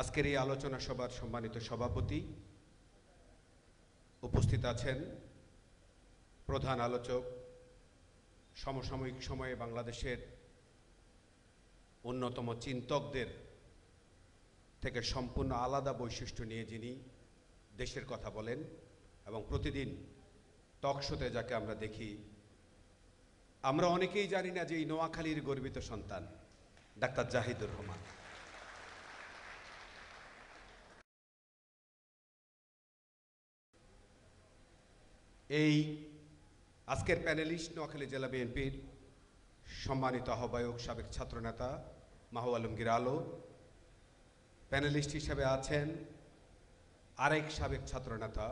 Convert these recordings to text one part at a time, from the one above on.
আজকের এই আলোচনা সভার সম্মানিত সভাপতি উপস্থিত আছেন প্রধান আলোচক, সমসাময়িক সময়ে বাংলাদেশের অন্যতম চিন্তকদের থেকে সম্পূর্ণ আলাদা বৈশিষ্ট্য নিয়ে যিনি দেশের কথা বলেন এবং প্রতিদিন টকশোতে যাকে আমরা দেখি, আমরা অনেকেই জানি না যে এই নোয়াখালীর গর্বিত সন্তান, ডাক্তার জাহিদুর রহমান। এই আজকের প্যানেলিস্ট নোয়াখালী জেলা বিএনপির সম্মানিত আহ্বায়ক, সাবেক ছাত্রনেতা মাহু আলমগীর আলো প্যানেলিস্ট হিসেবে আছেন আরেক সাবেক ছাত্রনেতা,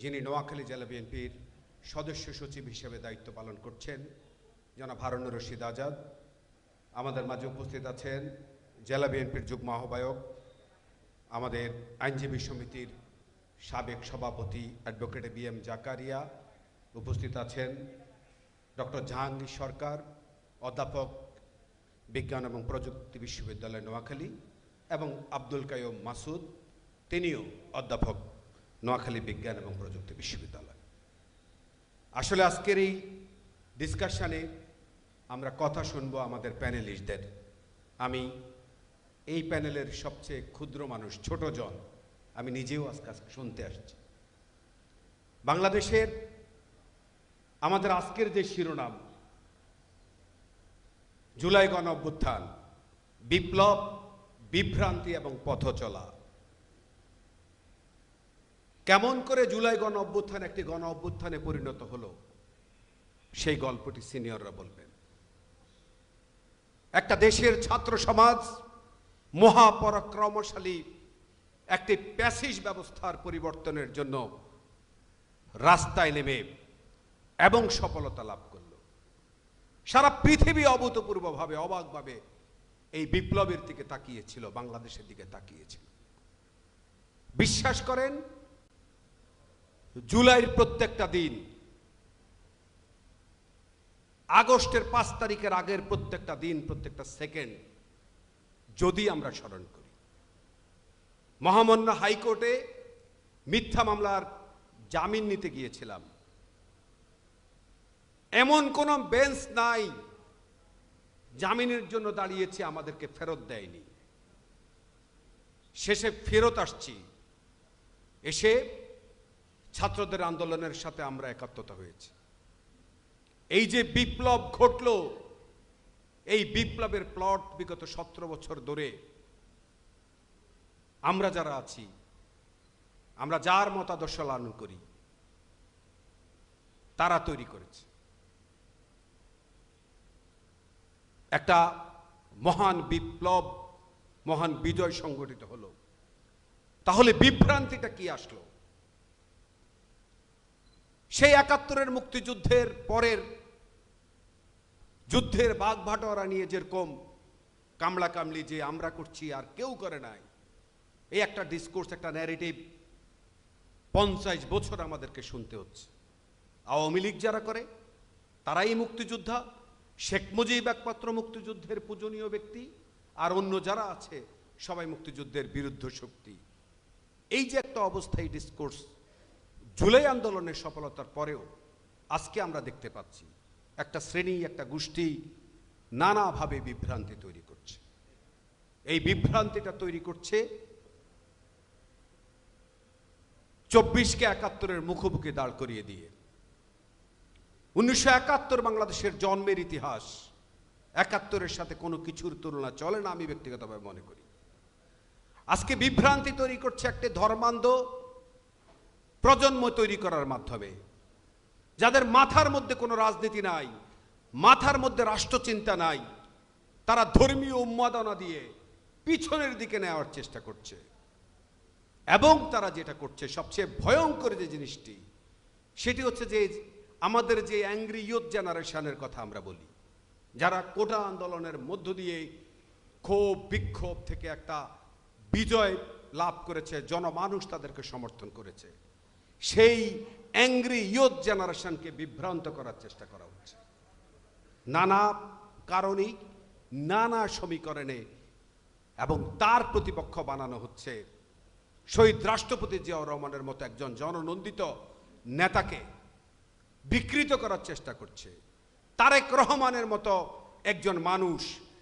যিনি নোয়াখালী জেলা বিএনপির সদস্য সচিব হিসেবে দায়িত্ব পালন করছেন, জনাব হারুনুর রশিদ আজাদ। আমাদের মাঝে উপস্থিত আছেন জেলা বিএনপির যুগ্ম আহ্বায়ক, আমাদের আইনজীবী সমিতির সাবেক সভাপতি অ্যাডভোকেট বি এম জাকারিয়া উপস্থিত আছেন। ডক্টর জাহাঙ্গীর সরকার, অধ্যাপক বিজ্ঞান এবং প্রযুক্তি বিশ্ববিদ্যালয় নোয়াখালী এবং আব্দুল কায়ুম মাসুদ, তিনিও অধ্যাপক নোয়াখালী বিজ্ঞান এবং প্রযুক্তি বিশ্ববিদ্যালয়। আসলে আজকের এই ডিসকাশনে আমরা কথা শুনব আমাদের প্যানেলিস্টদের আমি এই প্যানেলের সবচেয়ে ক্ষুদ্র মানুষ, ছোট জন আমি নিজেও আজকে শুনতে আসছি। বাংলাদেশের আমাদের আজকের যে শিরোনাম, জুলাই গণ অভ্যুত্থান, বিপ্লব, বিভ্রান্তি এবং পথ চলা। কেমন করে জুলাই গণ অভ্যুত্থান একটি গণ অভ্যুত্থানে পরিণত হলো, সেই গল্পটি সিনিয়ররা বলবেন। একটা দেশের ছাত্র সমাজ মহাপরাক্রমশালী একটি প্যাসিজ ব্যবস্থার পরিবর্তনের জন্য রাস্তায় নেমে এবং সফলতা লাভ করল। সারা পৃথিবী অভূতপূর্বভাবে, অবাকভাবে এই বিপ্লবের দিকে তাকিয়েছিল, বাংলাদেশের দিকে তাকিয়েছিল। বিশ্বাস করেন, জুলাইয়ের প্রত্যেকটা দিন, আগস্টের পাঁচ তারিখের আগের প্রত্যেকটা দিন, প্রত্যেকটা সেকেন্ড, যদি আমরা স্মরণ করি। মহামান্য হাইকোর্টে মিথ্যা মামলার জামিন নিতে গিয়েছিলাম। এমন কোন বেঞ্চ নাই, জামিনের জন্য দাঁড়িয়েছে আমাদেরকে ফেরত দেয়নি। শেষে ফেরত আসছি। এসে ছাত্রদের আন্দোলনের সাথে আমরা একাত্মতা হয়েছি। এই যে বিপ্লব ঘটল, এই বিপ্লবের প্লট বিগত সতেরো বছর ধরে আমরা যারা আছি, আমরা যার মতাদর্শ লালন করি, তারা তৈরি করেছে। একটা মহান বিপ্লব, মহান বিজয় সংগঠিত হলো। তাহলে বিভ্রান্তিটা কি আসলো? সেই একাত্তরের মুক্তিযুদ্ধের পরের যুদ্ধের বাঘ ভাটোয়ারা নিয়ে যেরকম কামলা কামলি যে আমরা করছি আর কেউ করে নাই এই একটা ডিসকোর্স একটা ন্যারেটিভ পঞ্চাশ বছর আমাদেরকে শুনতে হচ্ছে। আওয়ামী লীগ যারা করে, তারাই মুক্তিযোদ্ধা। শেখ মুজিব একমাত্র মুক্তিযুদ্ধের পূজনীয় ব্যক্তি, আর অন্য যারা আছে, সবাই মুক্তিযুদ্ধের বিরুদ্ধ শক্তি। এই যে একটা অবস্থা, এই ডিসকোর্স জুলাই আন্দোলনের সফলতার পরেও আজকে আমরা দেখতে পাচ্ছি, একটা শ্রেণি, একটা গোষ্ঠী নানাভাবে বিভ্রান্তি তৈরি করছে। এই বিভ্রান্তিটা তৈরি করছে চব্বিশকে একাত্তরের মুখোমুখি দাঁড় করিয়ে দিয়ে। উনিশশো একাত্তর বাংলাদেশের জন্মের ইতিহাস। একাত্তরের সাথে কোনো কিছুর তুলনা চলে না, আমি ব্যক্তিগতভাবে মনে করি। আজকে বিভ্রান্তি তৈরি করছে একটি ধর্মান্ধ প্রজন্ম তৈরি করার মাধ্যমে। যাদের মাথার মধ্যে কোনো রাজনীতি নাই, মাথার মধ্যে রাষ্ট্রচিন্তা নাই, তারা ধর্মীয় উন্মাদনা দিয়ে পিছনের দিকে নেওয়ার চেষ্টা করছে। এবং তারা যেটা করছে, সবচেয়ে ভয়ঙ্কর যে জিনিসটি, সেটি হচ্ছে যে আমাদের যে অ্যাংরি ইয়ুথ জেনারেশনের কথা আমরা বলি, যারা কোটা আন্দোলনের মধ্য দিয়ে ক্ষোভ, বিক্ষোভ থেকে একটা বিজয় লাভ করেছে, জনমানুষ তাদেরকে সমর্থন করেছে, সেই অ্যাংরি ইয়ুথ জেনারেশনকে বিভ্রান্ত করার চেষ্টা করা হচ্ছে। নানা কারণেই, নানা সমীকরণে, এবং তার প্রতিপক্ষ বানানো হচ্ছে শহীদ রাষ্ট্রপতি জিয়াউর রহমানের মতো একজন জননন্দিত নেতাকে বিকৃত করার চেষ্টা করছে। তারেক রহমানের মতো একজন মানুষ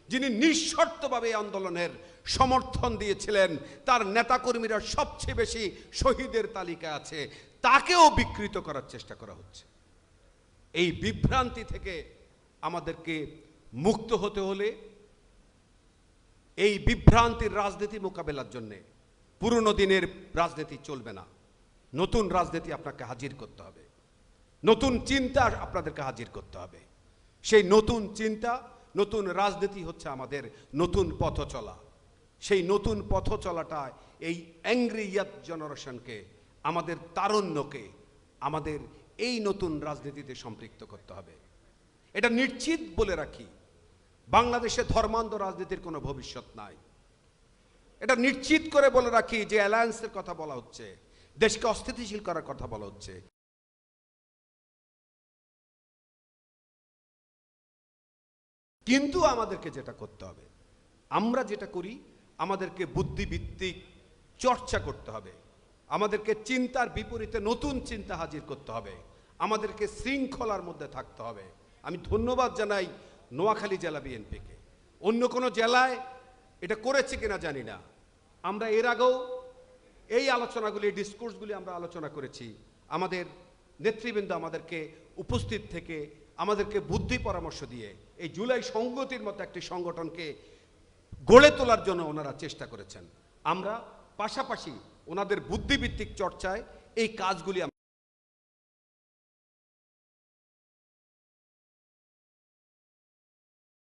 যিনি নিঃশর্তভাবে আন্দোলনের সমর্থন দিয়েছিলেন, তার নেতাকর্মীরা সবচেয়ে বেশি শহীদের তালিকায় আছে, তাকেও বিকৃত করার চেষ্টা করা হচ্ছে। এই বিভ্রান্তি থেকে আমাদেরকে মুক্ত হতে হলে, এই বিভ্রান্তির রাজনীতি মোকাবেলার জন্যে পুরনো দিনের রাজনীতি চলবে না। নতুন রাজনীতি আপনাকে হাজির করতে হবে। নতুন চিন্তা আপনাদেরকে হাজির করতে হবে। সেই নতুন চিন্তা, নতুন রাজনীতি হচ্ছে আমাদের নতুন পথ চলা। সেই নতুন পথ চলাটা এই অ্যাংরি ইয়াত জেনারেশনকে আমাদের তারুণ্যকে, আমাদের এই নতুন রাজনীতিতে সম্পৃক্ত করতে হবে। এটা নিশ্চিত বলে রাখি। বাংলাদেশে ধর্মান্ধ রাজনীতির কোনো ভবিষ্যৎ নাই। এটা নিশ্চিত করে বলে রাখি যে অ্যালায়েন্সের কথা বলা হচ্ছে, দেশকে অস্থিতিশীল করার কথা বলা হচ্ছে। কিন্তু আমাদেরকে যেটা করতে হবে, আমরা যেটা করি, আমাদেরকে বুদ্ধিভিত্তিক চর্চা করতে হবে। আমাদেরকে চিন্তার বিপরীতে নতুন চিন্তা হাজির করতে হবে। আমাদেরকে শৃঙ্খলার মধ্যে থাকতে হবে। আমি ধন্যবাদ জানাই নোয়াখালী জেলা বিএনপিকে। অন্য কোনো জেলায় এটা করেছে কিনা জানি না। আমরা এর আগেও এই আলোচনাগুলি ডিসকোর্সগুলি আমরা আলোচনা করেছি। আমাদের নেতৃবৃন্দ আমাদেরকে উপস্থিত থেকে আমাদেরকে বুদ্ধি পরামর্শ দিয়ে এই জুলাই সংগতির মতো একটি সংগঠনকে গড়ে তোলার জন্য ওনারা চেষ্টা করেছেন। আমরা পাশাপাশি ওনাদের বুদ্ধিভিত্তিক চর্চায় এই কাজগুলি